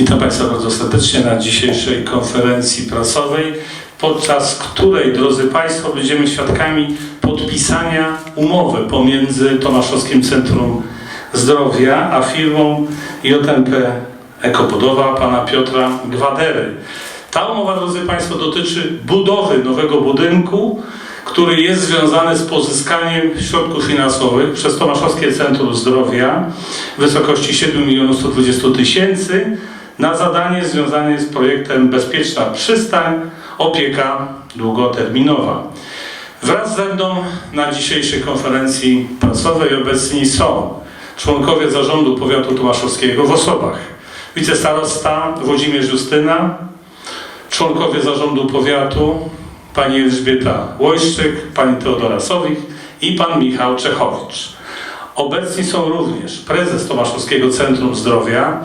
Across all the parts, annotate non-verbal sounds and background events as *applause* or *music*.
Witam Państwa bardzo serdecznie na dzisiejszej konferencji prasowej, podczas której, drodzy Państwo, będziemy świadkami podpisania umowy pomiędzy Tomaszowskim Centrum Zdrowia a firmą JNP Ekobudowa pana Piotra Gwadery. Ta umowa, drodzy Państwo, dotyczy budowy nowego budynku, który jest związany z pozyskaniem środków finansowych przez Tomaszowskie Centrum Zdrowia w wysokości 7 milionów 120 tysięcy na zadanie związane z projektem Bezpieczna Przystań, opieka długoterminowa. Wraz ze mną na dzisiejszej konferencji prasowej obecni są członkowie zarządu powiatu tomaszowskiego w osobach wicestarosta Włodzimierz Justyna, członkowie zarządu powiatu pani Elżbieta Łojszczyk, pani Teodora Sowik i pan Michał Czechowicz. Obecni są również prezes Tomaszowskiego Centrum Zdrowia,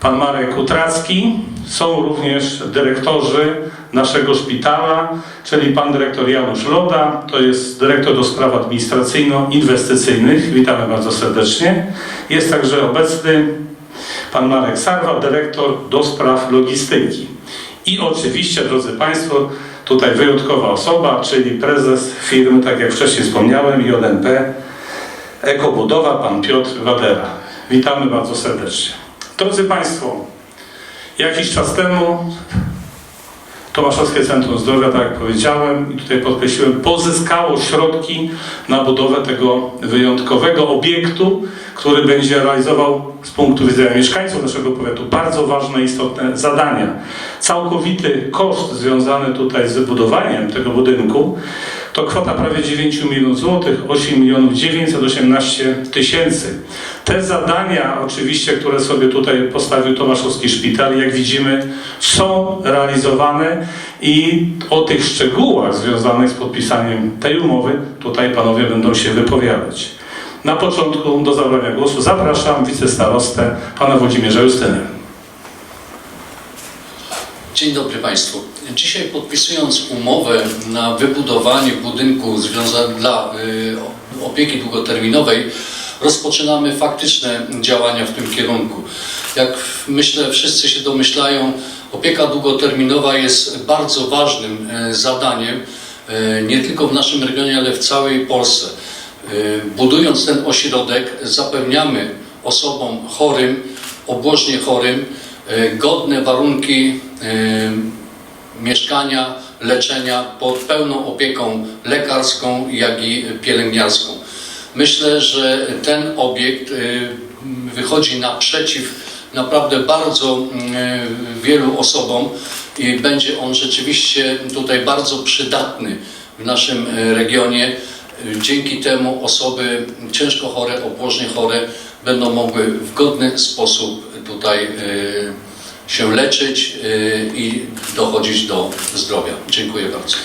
pan Marek Utracki, są również dyrektorzy naszego szpitala, czyli pan dyrektor Janusz Loda, to jest dyrektor do spraw administracyjno-inwestycyjnych. Witamy bardzo serdecznie. Jest także obecny pan Marek Sarwa, dyrektor do spraw logistyki. I oczywiście, drodzy Państwo, tutaj wyjątkowa osoba, czyli prezes firmy, tak jak wcześniej wspomniałem, JNP Ekobudowa, pan Piotr Wadera. Witamy bardzo serdecznie. Drodzy Państwo, jakiś czas temu Tomaszowskie Centrum Zdrowia, tak jak powiedziałem i tutaj podkreśliłem, pozyskało środki na budowę tego wyjątkowego obiektu, który będzie realizował z punktu widzenia mieszkańców naszego powiatu bardzo ważne, istotne zadania. Całkowity koszt związany tutaj z wybudowaniem tego budynku to kwota prawie 9 milionów złotych, 8 milionów 918 tysięcy. Te zadania oczywiście, które sobie tutaj postawił Tomaszowski Szpital, jak widzimy, są realizowane i o tych szczegółach związanych z podpisaniem tej umowy tutaj panowie będą się wypowiadać. Na początku do zabrania głosu zapraszam wicestarostę pana Włodzimierza Justynę. Dzień dobry Państwu. Dzisiaj podpisując umowę na wybudowanie budynku dla y, opieki długoterminowej, rozpoczynamy faktyczne działania w tym kierunku. Jak myślę wszyscy się domyślają, opieka długoterminowa jest bardzo ważnym y, zadaniem y, nie tylko w naszym regionie, ale w całej Polsce. Budując ten ośrodek zapewniamy osobom chorym, obłożnie chorym, godne warunki mieszkania, leczenia pod pełną opieką lekarską, jak i pielęgniarską. Myślę, że ten obiekt y, wychodzi naprzeciw naprawdę bardzo y, wielu osobom i będzie on rzeczywiście tutaj bardzo przydatny w naszym y, regionie. Dzięki temu osoby ciężko chore, obłożnie chore będą mogły w godny sposób tutaj się leczyć y, i dochodzić do zdrowia. Dziękuję bardzo.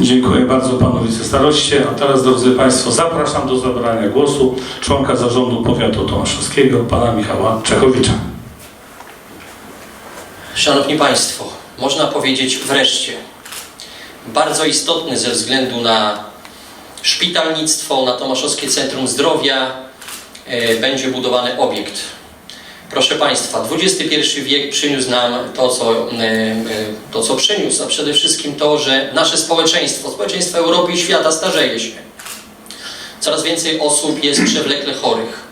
Dziękuję bardzo panu wicestaroście. A teraz, drodzy Państwo, zapraszam do zabrania głosu członka zarządu powiatu tomaszowskiego, pana Michała Czechowicza. Szanowni Państwo, można powiedzieć wreszcie, bardzo istotny ze względu na szpitalnictwo, na Tomaszowskie Centrum Zdrowia e, będzie budowany obiekt. Proszę Państwa, XXI wiek przyniósł nam to co, e, e, to, co przyniósł, a przede wszystkim to, że nasze społeczeństwo, społeczeństwo Europy i świata starzeje się. Coraz więcej osób jest *clears throat* przewlekle chorych.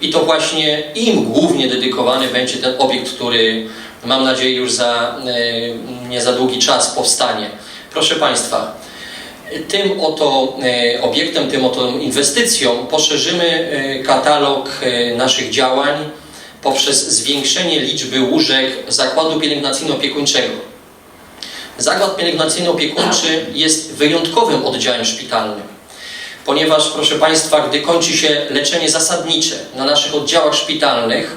I to właśnie im głównie dedykowany będzie ten obiekt, który mam nadzieję już za e, nie za długi czas powstanie. Proszę Państwa, tym oto obiektem, tym oto inwestycją poszerzymy katalog naszych działań poprzez zwiększenie liczby łóżek zakładu pielęgnacyjno-opiekuńczego. Zakład pielęgnacyjno-opiekuńczy jest wyjątkowym oddziałem szpitalnym ponieważ, proszę Państwa, gdy kończy się leczenie zasadnicze na naszych oddziałach szpitalnych,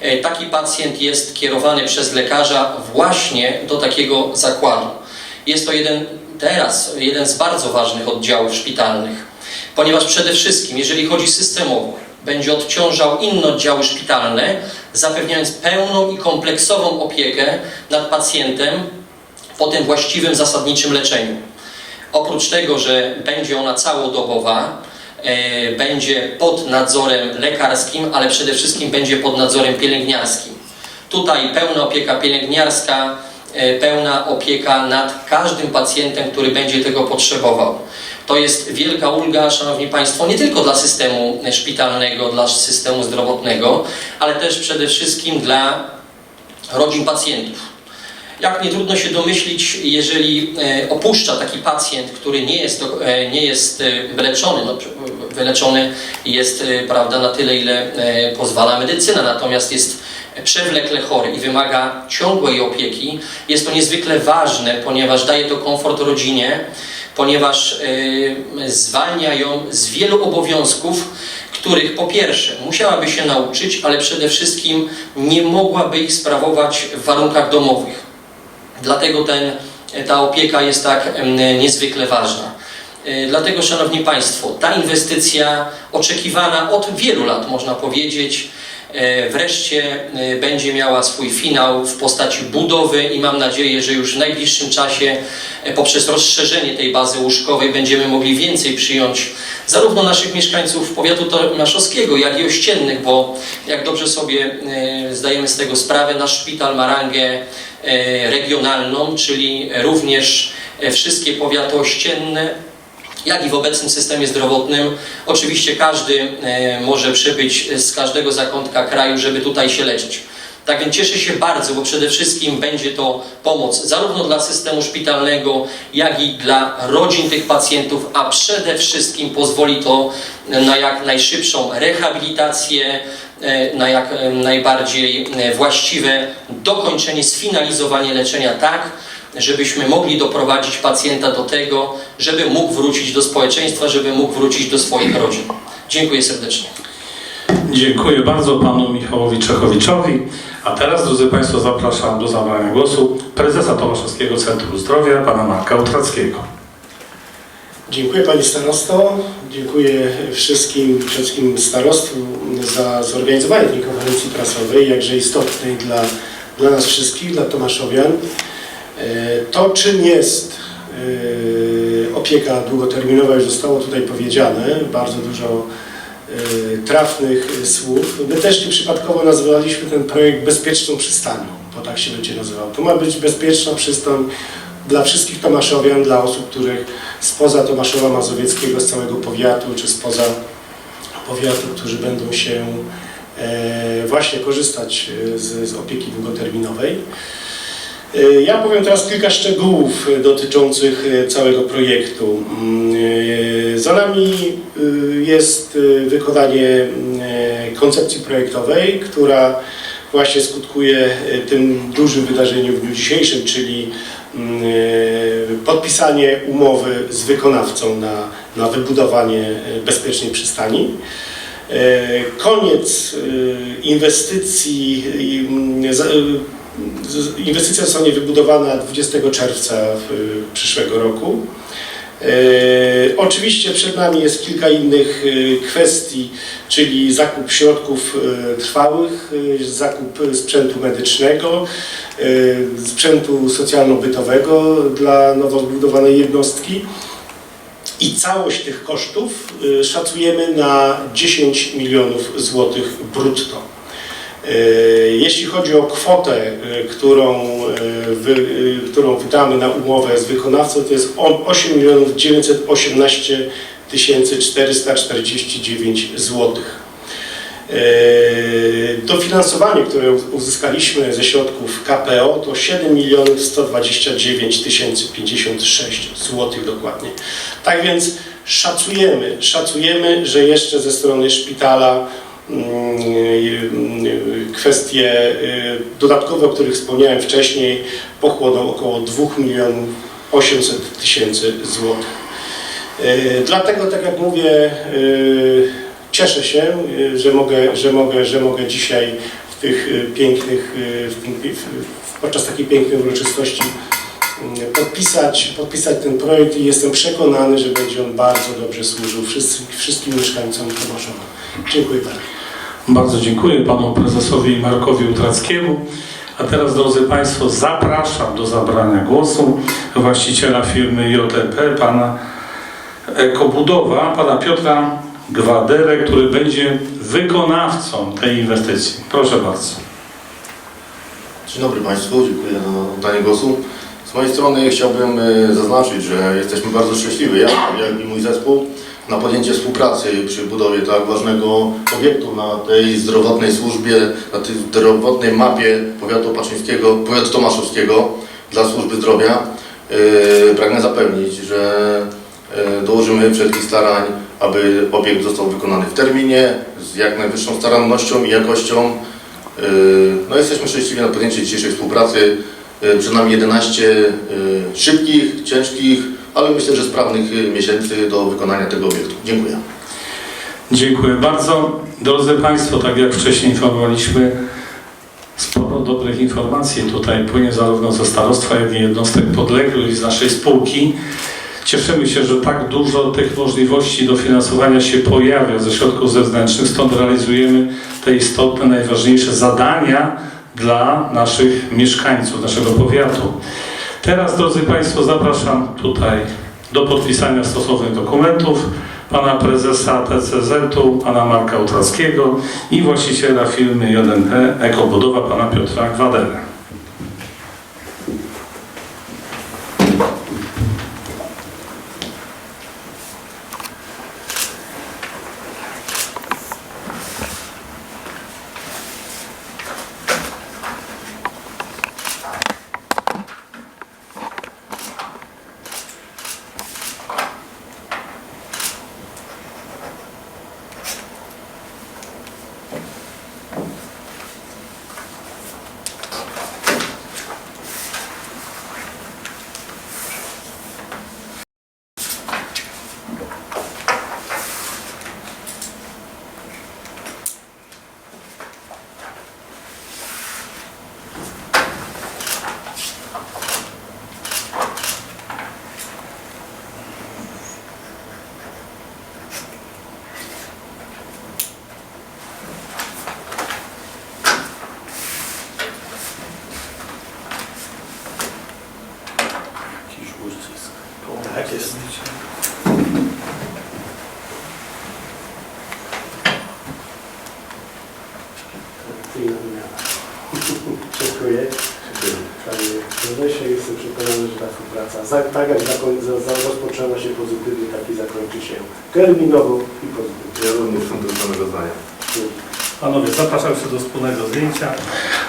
e, taki pacjent jest kierowany przez lekarza właśnie do takiego zakładu. Jest to jeden teraz jeden z bardzo ważnych oddziałów szpitalnych, ponieważ przede wszystkim, jeżeli chodzi systemowo, będzie odciążał inne oddziały szpitalne, zapewniając pełną i kompleksową opiekę nad pacjentem po tym właściwym, zasadniczym leczeniu. Oprócz tego, że będzie ona całodobowa, e, będzie pod nadzorem lekarskim, ale przede wszystkim będzie pod nadzorem pielęgniarskim. Tutaj pełna opieka pielęgniarska, e, pełna opieka nad każdym pacjentem, który będzie tego potrzebował. To jest wielka ulga, Szanowni Państwo, nie tylko dla systemu szpitalnego, dla systemu zdrowotnego, ale też przede wszystkim dla rodzin pacjentów. Jak nie trudno się domyślić, jeżeli e, opuszcza taki pacjent, który nie jest, e, nie jest e, wyleczony, no, wyleczony jest prawda, na tyle, ile pozwala medycyna, natomiast jest przewlekle chory i wymaga ciągłej opieki, jest to niezwykle ważne, ponieważ daje to komfort rodzinie, ponieważ e, zwalnia ją z wielu obowiązków, których po pierwsze musiałaby się nauczyć, ale przede wszystkim nie mogłaby ich sprawować w warunkach domowych. Dlatego ten, ta opieka jest tak niezwykle ważna. E, Dlatego, Szanowni Państwo, ta inwestycja oczekiwana od wielu lat, można powiedzieć, wreszcie e, będzie miała swój finał w postaci budowy i mam nadzieję, że już w najbliższym czasie e, poprzez rozszerzenie tej bazy łóżkowej będziemy mogli więcej przyjąć zarówno naszych mieszkańców powiatu tomaszowskiego, jak i ościennych, bo jak dobrze sobie e, zdajemy z tego sprawę, nasz szpital ma rangę e, regionalną, czyli również e, wszystkie powiaty ościenne, jak i w obecnym systemie zdrowotnym. Oczywiście każdy e, może przybyć z każdego zakątka kraju, żeby tutaj się leczyć. Tak więc cieszę się bardzo, bo przede wszystkim będzie to pomoc zarówno dla systemu szpitalnego, jak i dla rodzin tych pacjentów, a przede wszystkim pozwoli to na jak najszybszą rehabilitację, e, na jak e, najbardziej właściwe dokończenie, sfinalizowanie leczenia tak, żebyśmy mogli doprowadzić pacjenta do tego, żeby mógł wrócić do społeczeństwa, żeby mógł wrócić do swoich rodzin. Dziękuję serdecznie. Dziękuję bardzo panu Michałowi Czechowiczowi. A teraz, drodzy Państwo, zapraszam do zabrania głosu prezesa Tomaszowskiego Centrum Zdrowia, pana Marka Utrackiego. Dziękuję Panie Starosto, dziękuję wszystkim, wszystkim starostwu za zorganizowanie tej konferencji prasowej, jakże istotnej dla, dla nas wszystkich, dla Tomaszowian. E, To czym jest e, opieka długoterminowa już zostało tutaj powiedziane, bardzo dużo e, trafnych słów. My też nieprzypadkowo nazwaliśmy ten projekt Bezpieczną Przystanią, bo tak się będzie nazywał. To ma być bezpieczna przystań dla wszystkich Tomaszowian, dla osób, których spoza Tomaszowa Mazowieckiego, z całego powiatu, czy spoza powiatu, którzy będą się właśnie korzystać z, z opieki długoterminowej. E, Ja powiem teraz kilka szczegółów e, dotyczących e, całego projektu. Mm, Za nami jest wykonanie koncepcji projektowej, która właśnie skutkuje tym dużym wydarzeniem w dniu dzisiejszym, czyli mm, podpisanie umowy z wykonawcą na, na wybudowanie bezpiecznej przystani. Koniec inwestycji, mm, inwestycja zostanie wybudowana 20 czerwca w- przyszłego roku. E, Oczywiście przed nami jest kilka innych e, kwestii, czyli zakup środków trwałych, zakup sprzętu medycznego, sprzętu socjalno-bytowego dla nowo zbudowanej jednostki. I całość tych kosztów szacujemy na 10 milionów złotych brutto. E, Jeśli chodzi o kwotę, e, którą, e, wy, którą wydamy na umowę z wykonawcą, to jest o- 8 milionów 918 tysięcy 449 złotych. E, Dofinansowanie, które uzyskaliśmy ze środków KPO to 7 milionów 129 tysięcy 56 złotych dokładnie. Tak więc szacujemy, szacujemy, że jeszcze ze strony szpitala kwestie y, dodatkowe, o których wspomniałem wcześniej, pochłoną około 2 milionów 800 tysięcy złotych. Y, Dlatego, tak jak mówię, y, cieszę się, y, że mogę, że mogę, że mogę dzisiaj w tych y, pięknych, y, podczas takiej pięknej uroczystości y, podpisać, podpisać ten projekt i jestem przekonany, że będzie on bardzo dobrze służył wszystkim, wszystkim mieszkańcom Tomaszowa. Dziękuję bardzo. Bardzo dziękuję panu prezesowi Markowi Utrackiemu. A teraz, drodzy Państwo, zapraszam do zabrania głosu właściciela firmy JTP, pana Ekobudowa, pana Piotra Gwaderę, który będzie wykonawcą tej inwestycji. Proszę bardzo. Dzień dobry Państwu, dziękuję za oddanie głosu. Z mojej strony chciałbym e, zaznaczyć, że jesteśmy bardzo szczęśliwi, ja jak i mój zespół, na podjęcie współpracy przy budowie tak ważnego obiektu na tej zdrowotnej służbie, na tej zdrowotnej mapie powiatu opaczyńskiego, powiatu tomaszowskiego dla służby zdrowia. E, Pragnę zapewnić, że e, dołożymy wszelkich starań, aby obiekt został wykonany w terminie, z jak najwyższą starannością i jakością. Yy, No jesteśmy szczęśliwi na podjęcie dzisiejszej współpracy. Yy, Przed nami 11 yy, szybkich, ciężkich, ale myślę, że sprawnych yy, miesięcy do wykonania tego obiektu. Dziękuję. Dziękuję bardzo. Drodzy Państwo, tak jak wcześniej informowaliśmy, sporo dobrych informacji tutaj płynie zarówno ze starostwa, jak i jednostek podległych z naszej spółki. Cieszymy się, że tak dużo tych możliwości dofinansowania się pojawia ze środków zewnętrznych, stąd realizujemy te istotne, najważniejsze zadania dla naszych mieszkańców, naszego powiatu. Teraz, drodzy Państwo, zapraszam tutaj do podpisania stosownych dokumentów pana prezesa TCZ-u, pana Marka Utrackiego i właściciela firmy 1E Ekobudowa, pana Piotra Gwadelę. Tak jest. Wymiana. *laughs* Dziękuję. Panie prezesie, jestem przekonany, że ta współpraca, za, tak jak zakoń, za, za rozpoczęła się pozytywnie, tak i zakończy się terminowo i pozytywnie. Ja również jestem tego samego zdania. Panowie, zapraszam się do wspólnego zdjęcia.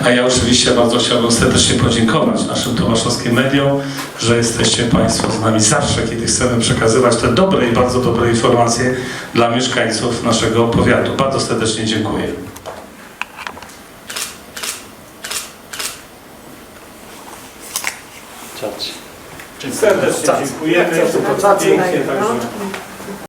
A ja oczywiście bardzo chciałbym serdecznie podziękować naszym tomaszowskim mediom, że jesteście Państwo z nami zawsze, kiedy chcemy przekazywać te dobre i bardzo dobre informacje dla mieszkańców naszego powiatu. Bardzo serdecznie dziękuję. Serdecznie dziękujemy. Pięknie, także